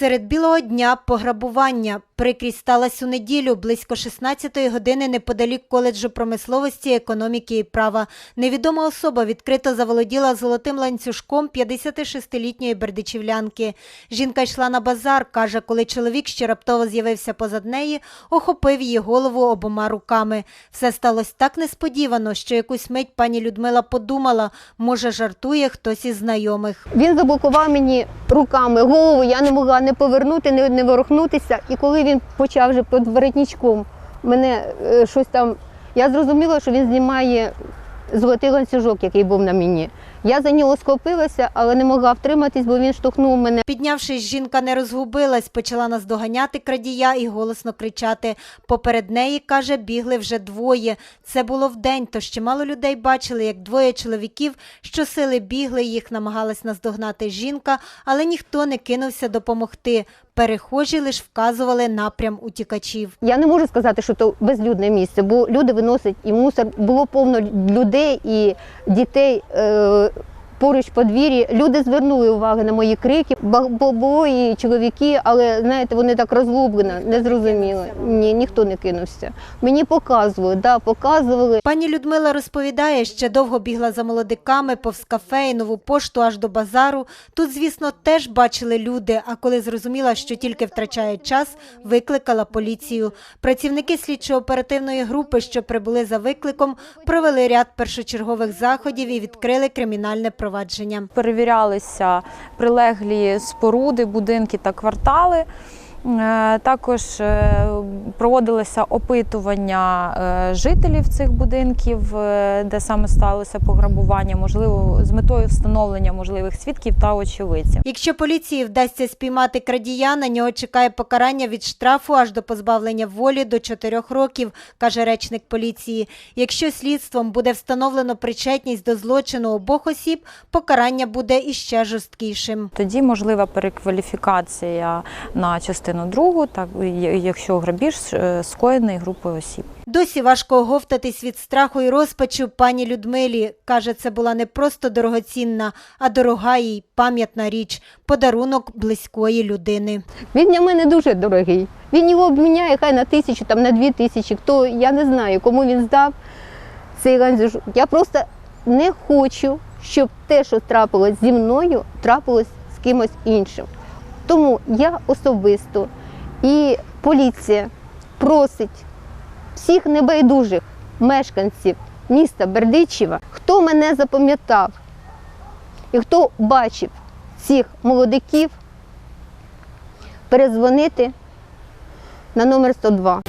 Серед білого дня пограбування. Прикрість сталася у неділю близько 16-ї години неподалік коледжу промисловості, економіки і права. Невідома особа відкрито заволоділа золотим ланцюжком 56-літньої бердичівлянки. Жінка йшла на базар, каже, коли чоловік, що раптово з'явився позад неї, охопив її голову обома руками. Все сталося так несподівано, що якусь мить пані Людмила подумала, може жартує хтось із знайомих. Він заблокував мені руками голову, я не могла не повернути, не, не ворухнутися. І коли він почав вже під воротничком мене е, щось там, я зрозуміла, що він знімає золотий ланцюжок, який був на мені. Я за нього схопилася, але не могла втриматись, бо він штовхнув мене. Піднявшись, жінка не розгубилась, почала наздоганяти крадія і голосно кричати. Поперед неї, каже, бігли вже двоє. Це було вдень, тож чимало людей бачили, як двоє чоловіків щосили бігли, їх намагалась наздогнати жінка, але ніхто не кинувся допомогти. Перехожі лиш вказували напрям утікачів. Я не можу сказати, що то безлюдне місце, бо люди виносять і мусор. Було повно людей і дітей. Е- Поруч в подвір'ї люди звернули увагу на мої крики, бо і чоловіки, але знаєте, вони так розгублено, не зрозуміли. Ні, ніхто не кинувся. Мені показували, да, показували. Пані Людмила розповідає, ще довго бігла за молодиками повз кафе і нову пошту аж до базару. Тут, звісно, теж бачили люди, а коли зрозуміла, що тільки втрачає час, викликала поліцію. Працівники слідчо-оперативної групи, що прибули за викликом, провели ряд першочергових заходів і відкрили кримінальне провадження. Перевірялися прилеглі споруди, будинки та квартали. Е, Також е, проводилося опитування е, жителів цих будинків, де саме сталося пограбування, можливо, з метою встановлення можливих свідків та очевидців. Якщо поліції вдасться спіймати крадія, на нього чекає покарання від штрафу аж до позбавлення волі до 4 років, каже речник поліції. Якщо слідством буде встановлено причетність до злочину обох осіб, покарання буде іще жорсткішим. Тоді можлива перекваліфікація на частину другу, так якщо грабіж е, скоєний групою осіб. Досі важко оговтатись від страху і розпачу пані Людмилі. Каже, це була не просто дорогоцінна, а дорога їй пам'ятна річ, подарунок близької людини. Він для мене дуже дорогий. Він його обміняє хай на тисячу, там на дві тисячі. Хто я не знаю, кому він здав цей ланцюжок. Я просто не хочу, щоб те, що трапилось зі мною, трапилось з кимось іншим. Тому я особисто і поліція просить всіх небайдужих мешканців міста Бердичева, хто мене запам'ятав і хто бачив цих молодиків, перезвонити на номер 102.